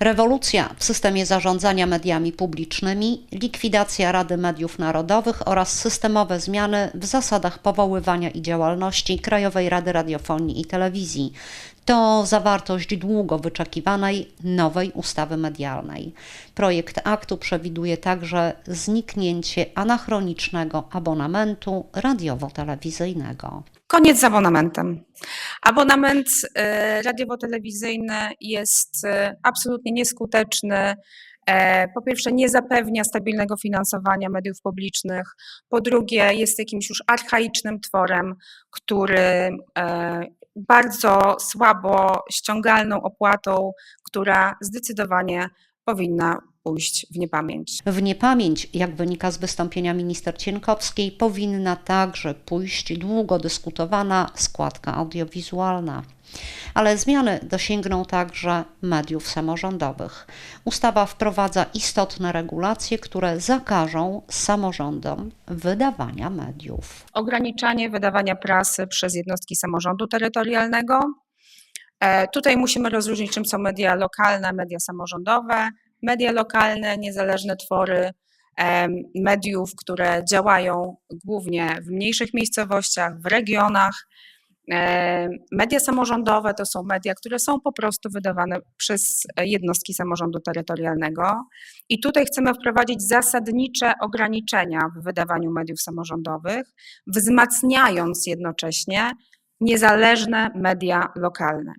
Rewolucja w systemie zarządzania mediami publicznymi, likwidacja Rady Mediów Narodowych oraz systemowe zmiany w zasadach powoływania i działalności Krajowej Rady Radiofonii i Telewizji to zawartość długo wyczekiwanej nowej ustawy medialnej. Projekt aktu przewiduje także zniknięcie anachronicznego abonamentu radiowo-telewizyjnego. Koniec z abonamentem. Abonament e, radiowo-telewizyjny jest e, absolutnie nieskuteczny. E, Po pierwsze, nie zapewnia stabilnego finansowania mediów publicznych. Po drugie, jest jakimś już archaicznym tworem, który e, bardzo słabo ściągalną opłatą, która zdecydowanie powinna pójść w niepamięć. W niepamięć, jak wynika z wystąpienia minister Cienkowskiej, powinna także pójść długo dyskutowana składka audiowizualna. Ale zmiany dosięgną także mediów samorządowych. Ustawa wprowadza istotne regulacje, które zakażą samorządom wydawania mediów. ograniczanie wydawania prasy przez jednostki samorządu terytorialnego. E, Tutaj musimy rozróżnić, czym są media lokalne, media samorządowe. Media lokalne, niezależne twory mediów, które działają głównie w mniejszych miejscowościach, w regionach. Media samorządowe to są media, które są po prostu wydawane przez jednostki samorządu terytorialnego. I tutaj chcemy wprowadzić zasadnicze ograniczenia w wydawaniu mediów samorządowych, wzmacniając jednocześnie niezależne media lokalne.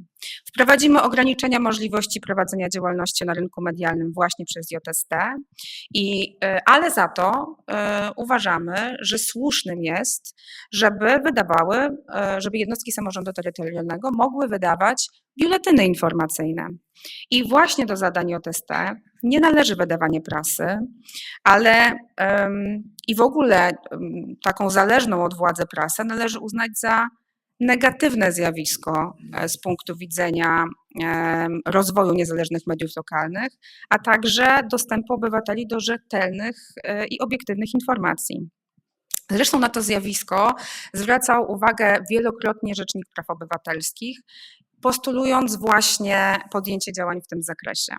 Wprowadzimy ograniczenia możliwości prowadzenia działalności na rynku medialnym właśnie przez JST, i, y, ale za to y, uważamy, że słusznym jest, żeby wydawały, y, żeby jednostki samorządu terytorialnego mogły wydawać biuletyny informacyjne. I właśnie do zadań JST nie należy wydawanie prasy, ale i w ogóle taką zależną od władzy prasę należy uznać za negatywne zjawisko e, z punktu widzenia rozwoju niezależnych mediów lokalnych, a także dostępu obywateli do rzetelnych e, i obiektywnych informacji. Zresztą na to zjawisko zwracał uwagę wielokrotnie Rzecznik Praw Obywatelskich, postulując właśnie podjęcie działań w tym zakresie.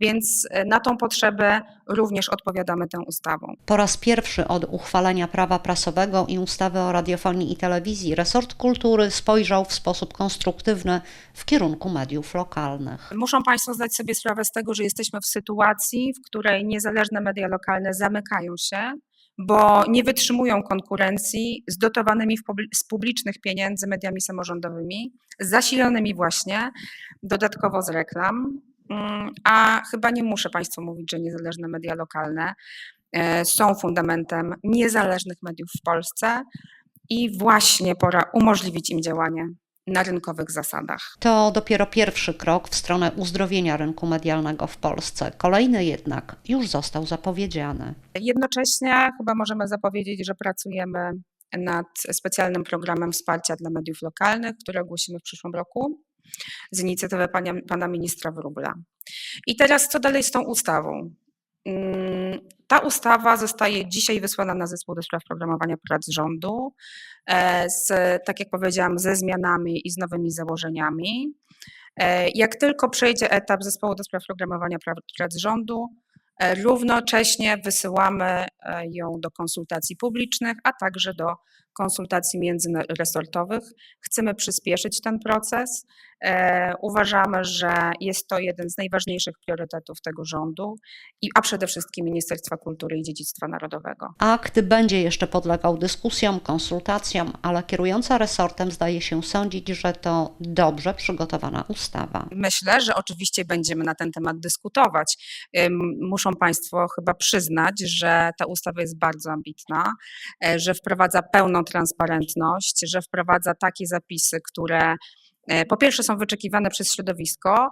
Więc e, na tą potrzebę również odpowiadamy tą ustawą. Po raz pierwszy od uchwalenia prawa prasowego i ustawy o radiofonii i telewizji resort kultury spojrzał w sposób konstruktywny w kierunku mediów lokalnych. Muszą Państwo zdać sobie sprawę z tego, że jesteśmy w sytuacji, w której niezależne media lokalne zamykają się, bo nie wytrzymują konkurencji z dotowanymi z publicznych pieniędzy mediami samorządowymi, zasilonymi właśnie dodatkowo z reklam. Mm, A chyba nie muszę Państwu mówić, że niezależne media lokalne e, są fundamentem niezależnych mediów w Polsce i właśnie pora umożliwić im działanie na rynkowych zasadach. To dopiero pierwszy krok w stronę uzdrowienia rynku medialnego w Polsce. Kolejny jednak już został zapowiedziany. Jednocześnie chyba możemy zapowiedzieć, że pracujemy nad specjalnym programem wsparcia dla mediów lokalnych, który ogłosimy w przyszłym roku z inicjatywy pania, pana ministra Wróbla. I teraz co dalej z tą ustawą? Ta ustawa zostaje dzisiaj wysłana na zespół do spraw programowania prac rządu, e, z, tak jak powiedziałam, ze zmianami i z nowymi założeniami. E, Jak tylko przejdzie etap zespołu do spraw programowania pra- prac rządu, równocześnie wysyłamy e, ją do konsultacji publicznych, a także do konsultacji międzyresortowych. Chcemy przyspieszyć ten proces. E, Uważamy, że jest to jeden z najważniejszych priorytetów tego rządu, a przede wszystkim Ministerstwa Kultury i Dziedzictwa Narodowego. Akt będzie jeszcze podlegał dyskusjom, konsultacjom, ale kierująca resortem zdaje się sądzić, że to dobrze przygotowana ustawa. Myślę, że oczywiście będziemy na ten temat dyskutować. Ym, Muszą Państwo chyba przyznać, że ta ustawa jest bardzo ambitna, e, że wprowadza pełną transparentność, że wprowadza takie zapisy, które e, po pierwsze są wyczekiwane przez środowisko,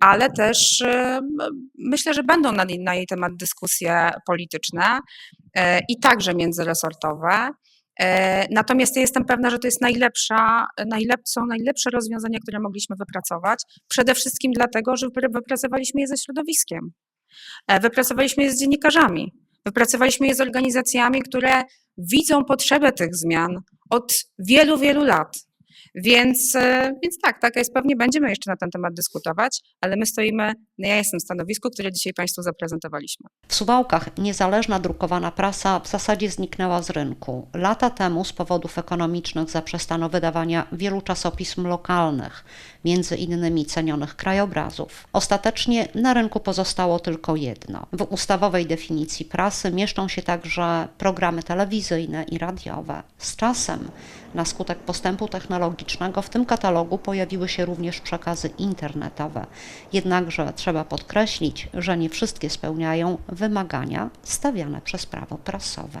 ale też em, myślę, że będą na, na jej temat dyskusje polityczne e, i także międzyresortowe. E, Natomiast jestem pewna, że to jest najlepsza, najlep, są najlepsze rozwiązania, które mogliśmy wypracować. Przede wszystkim dlatego, że wypra- wypracowaliśmy je ze środowiskiem. E, Wypracowaliśmy je z dziennikarzami. Wypracowaliśmy je z organizacjami, które widzą potrzebę tych zmian od wielu, wielu lat. Więc, e, więc tak, taka jest pewnie, będziemy jeszcze na ten temat dyskutować, ale my stoimy, ja jestem w stanowisku, które dzisiaj Państwu zaprezentowaliśmy. W Suwałkach niezależna drukowana prasa w zasadzie zniknęła z rynku. Lata temu z powodów ekonomicznych zaprzestano wydawania wielu czasopism lokalnych, między innymi cenionych krajobrazów. Ostatecznie na rynku pozostało tylko jedno. W ustawowej definicji prasy mieszczą się także programy telewizyjne i radiowe. Z czasem, na skutek postępu technologicznego, w tym katalogu pojawiły się również przekazy internetowe. Jednakże trzeba podkreślić, że nie wszystkie spełniają wymagania stawiane przez prawo prasowe.